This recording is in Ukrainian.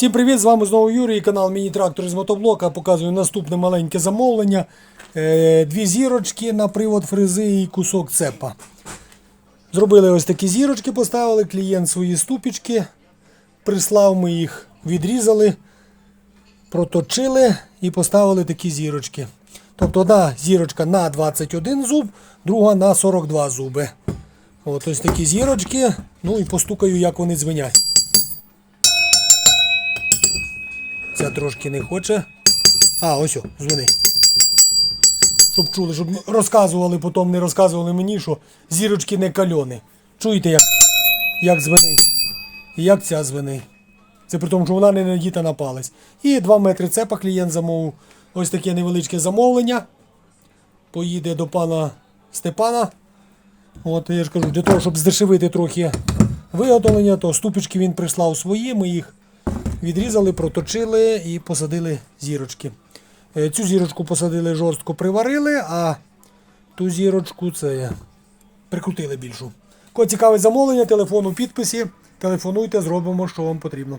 Всім привіт! З вами знову Юрій, канал Міні-Трактор з мотоблока. Показую наступне маленьке замовлення. Е, Дві зірочки на привод фрези і кусок цепа. Зробили ось такі зірочки, поставили клієнт свої ступічки. Прислав ми їх, відрізали, проточили і поставили такі зірочки. Тобто одна зірочка на 21 зуб, друга на 42 зуби. От ось такі зірочки. Ну і постукаю, як вони дзвенять. Ця трошки не хоче. А, ось о, дзвони. Щоб чули, щоб розказували, потім не розказували мені, що зірочки не кальони. Чуєте, як, як дзвенить? І як ця дзвенить? Це при тому, що вона не надіта на палець. І 2 метри цепа клієнт замовив. Ось таке невеличке замовлення. Поїде до пана Степана. От я ж кажу, для того, щоб здешевити трохи виготовлення, то ступички він прислав свої, ми їх відрізали, проточили і посадили зірочки. Е, Цю зірочку посадили жорстко приварили, а ту зірочку це прикрутили більшу. Кого цікавить замовлення, телефон у підписі. Телефонуйте, зробимо, що вам потрібно.